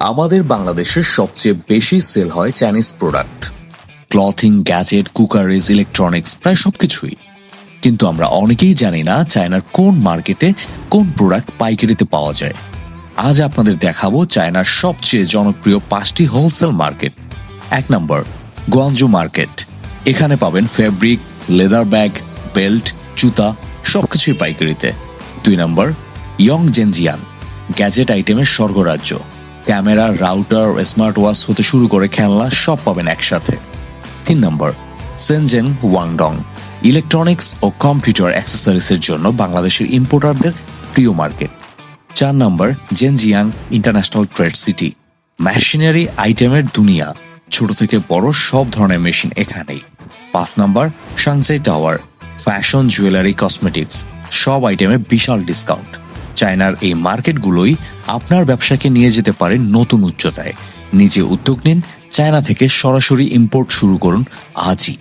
আমাদের বাংলাদেশের সবচেয়ে বেশি সেল হয় Chinese product clothing gadget cookeries electronics প্রায় সবকিছুই। কিন্তু আমরা অনেকেই জানি না চায়নার কোন মার্কেটে কোন প্রোডাক্ট পাইকারিতে পাওয়া যায়। আজ আপনাদের দেখাবো চায়নার সবচেয়ে জনপ্রিয় পাঁচটি হোলসেল মার্কেট এক নম্বর গোয়াঞ্জু মার্কেট এখানে পাবেন ফেব্রিক লেদার ব্যাগ বেল্ট জুতা, সবকিছুই পাইকারিতে। দুই নম্বর ইয়ং জেনজিয়ান গ্যাজেট আইটেমের স্বর্গরাজ্য। ক্যামেরা, রাউটার স্মার্ট ওয়াচ হতে শুরু করে খেলনা সব পাবেন একসাথে। তিন নম্বর সেনজেন ওয়াংডং ইলেকট্রনিক্স ও কম্পিউটার অ্যাক্সেসরিজের জন্য বাংলাদেশের ইম্পোর্টারদের প্রিয় মার্কেট। চার নম্বর Zhenjiang international trade city machinery আইটেমের দুনিয়া, ছোট থেকে বড় সব ধরনের মেশিন এখানেই। পাঁচ নম্বর Sansai tower fashion jewellery cosmetics সব আইটেমে বিশাল ডিসকাউন্ট চায়নার এই মার্কেটগুলোই আপনার ব্যবসাকে নিয়ে যেতে পারে নতুন উচ্চতায়। নিজে উদ্যোগ নিন, চায়না থেকে সরাসরি ইম্পোর্ট শুরু করুন আজই।